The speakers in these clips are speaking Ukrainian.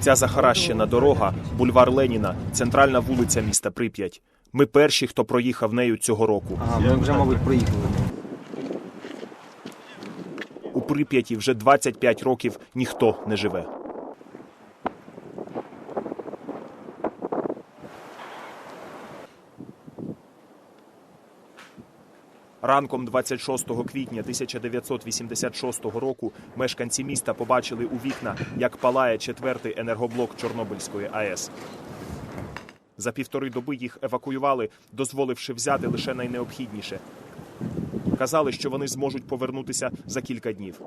Ця захаращена дорога, бульвар Леніна, центральна вулиця міста Прип'ять. Ми перші, хто проїхав нею цього року. Ага, ми вже, мабуть, проїхали. У Прип'яті вже 25 років ніхто не живе. Ранком 26 квітня 1986 року мешканці міста побачили у вікна, як палає четвертий енергоблок Чорнобильської АЕС. За півтори доби їх евакуювали, дозволивши взяти лише найнеобхідніше. Казали, що вони зможуть повернутися за кілька днів.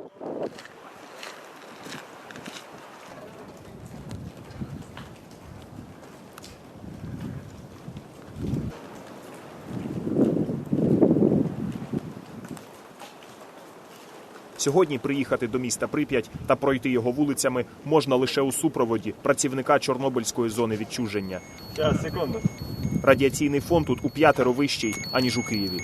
Сьогодні приїхати до міста Прип'ять та пройти його вулицями можна лише у супроводі працівника Чорнобильської зони відчуження. Час, секунду. Радіаційний фон тут у п'ятеро вищий, аніж у Києві.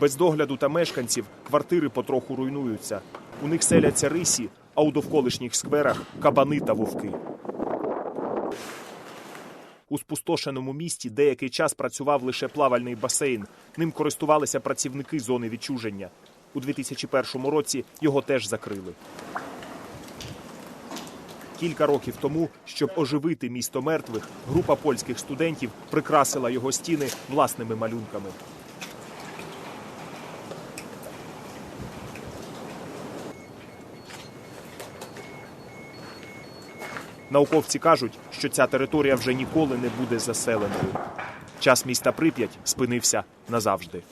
Без догляду та мешканців квартири потроху руйнуються. У них селяться рисі, а у довколишніх скверах кабани та вовки. У спустошеному місті деякий час працював лише плавальний басейн. Ним користувалися працівники зони відчуження. У 2001 році його теж закрили. Кілька років тому, щоб оживити місто мертвих, група польських студентів прикрасила його стіни власними малюнками. Науковці кажуть, що ця територія вже ніколи не буде заселеною. Час міста Прип'ять спинився назавжди.